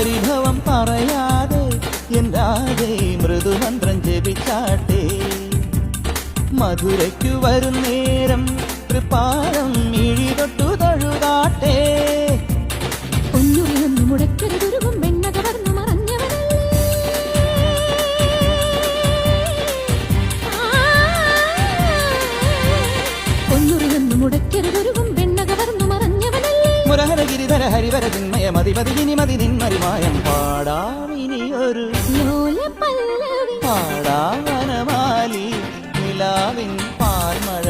പരിഭവം പറയാതെ എന്താതെ മൃദുമന്ത്രം ജപിച്ചാട്ടെ. മധുരയ്ക്കു വരും നേരം മുടക്കരുതുരുകും വെണ്ണ കവർന്നു മറഞ്ഞവനല്ലേ. പൊന്നുറിയൊന്നു മുടക്കരുതുരുകും ഗിരിധര ഹരിവര ചിന്മയ മതി മതി ഇനി മതി നിന്മരിമായം പാടാമിനിയൊരു ലോല പല്ലവി പാടാവനമാലി നിലാവിൻ പാർമഴ